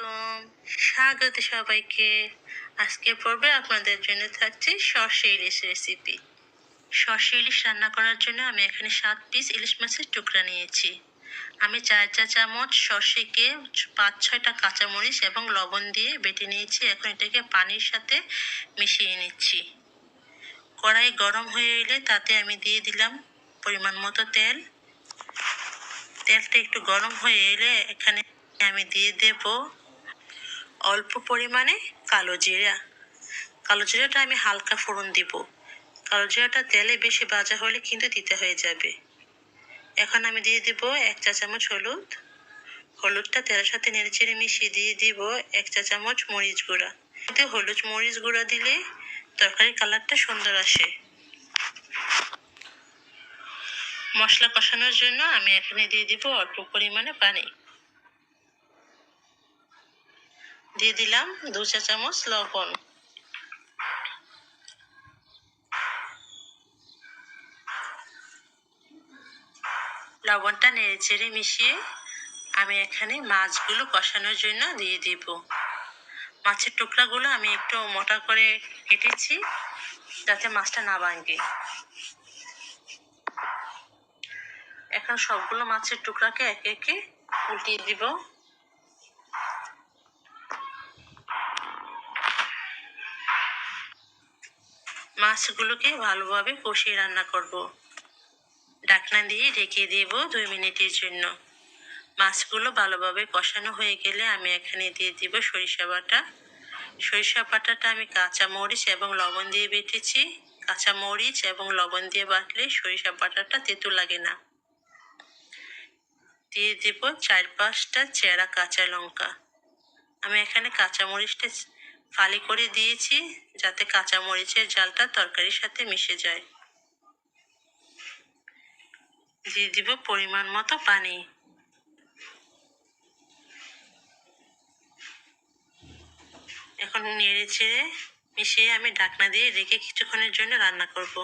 আলাইকুম। স্বাগত সবাইকে। আজকে পর্বে আপনাদের জন্য থাকছে সর্ষে ইলিশ রেসিপি সর্ষে ইলিশ রান্না করার জন্য আমি এখানে সাত পিস ইলিশ মাছের টুকরা নিয়েছি। আমি চার চা চামচ সর্ষেকে পাঁচ ছয়টা কাঁচামরিচ এবং লবণ দিয়ে বেটে নিয়েছি। এখন এটাকে পানির সাথে মিশিয়ে নিচ্ছি। কড়াই গরম হয়ে এলে তাতে আমি দিয়ে দিলাম পরিমাণ মতো তেল। তেলটা একটু গরম হয়ে এলে এখানে আমি দিয়ে দেব অল্প পরিমাণে কালো জিরা। কালো জিরাটা আমি হালকা ফোড়ন দিব। কালো জিরাটা তেলে বেশি ভাজা হলে কিন্তু দিতে হয়ে যাবে। এখন আমি দিয়ে দিব এক চা চামচ হলুদ। হলুদটা তেলের সাথে নেড়ে চেড়ে মিশিয়ে দিয়ে দিব এক চা চামচ মরিচ গুঁড়া। এতে হলুদ, মরিচ গুঁড়া দিলে তরকারির কালারটা সুন্দর আসে। মশলা কষানোর জন্য আমি এখানে দিয়ে দিব অল্প পরিমাণে পানি। দিয়ে দিলাম দু চা চামচ লবণ। লবণটা নেড়ে চেড়ে মিশিয়ে আমি এখানে মাছগুলো কষানোর জন্য দিয়ে দিব। মাছের টুকরাগুলো আমি একটু মোটা করে কেটেছি যাতে মাছটা না ভাঙে। এখন সবগুলো মাছের টুকরাকে একে একে উল্টিয়ে দিব। মাছগুলোকে ভালোভাবে কষিয়ে রান্না করব। ডাকনা দিয়ে ঢেকে দিব দুই মিনিটের জন্য। মাছগুলো ভালোভাবে কষানো হয়ে গেলে আমি এখানে দিয়ে দিব সরিষা বাটা। সরিষা বাটাটা আমি কাঁচা মরিচ এবং লবণ দিয়ে বেটেছি। কাঁচা মরিচ এবং লবণ দিয়ে বাটলে সরিষা বাটাটা তেতো লাগে না। দিয়ে দিব চার পাঁচটা চেরা কাঁচা লঙ্কা। আমি এখানে কাঁচা মরিচটা ফালি করে দিয়েছি যাতে কাঁচা মরিচের জালটা তরকারির সাথে মিশে যায়। দিয়ে দিব পরিমাণ মতো পানি। এখন নেড়ে চেড়ে মিশিয়ে আমি ঢাকনা দিয়ে রেখে কিছুক্ষণের জন্য রান্না করব।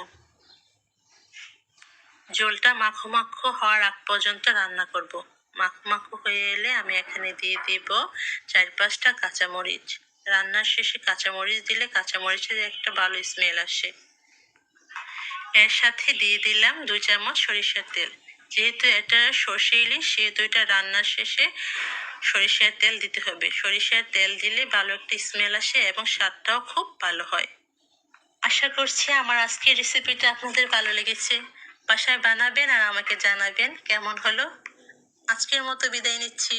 জলটা মাখো মাখো হওয়ার আগ পর্যন্ত রান্না করব। মাখো মাখো হয়ে এলে আমি এখানে দিয়ে দিব চার পাঁচটা কাঁচামরিচ রান্নার শেষে কাঁচামরিচ দিলে কাঁচামরিচের একটা ভালো স্মেল আসে। এর সাথে দিয়ে দিলাম দুই চামচ সরিষার তেল। যেহেতু এটা সর্ষে ইলিশ, সেহেতু এটা রান্নার শেষে সরিষার তেল দিতে হবে। সরিষার তেল দিলে ভালো একটা স্মেল আসে এবং স্বাদটাও খুব ভালো হয়। আশা করছি আমার আজকের রেসিপিটা আপনাদের ভালো লেগেছে। বাসায় বানাবেন আর আমাকে জানাবেন কেমন হলো। আজকের মতো বিদায় নিচ্ছি।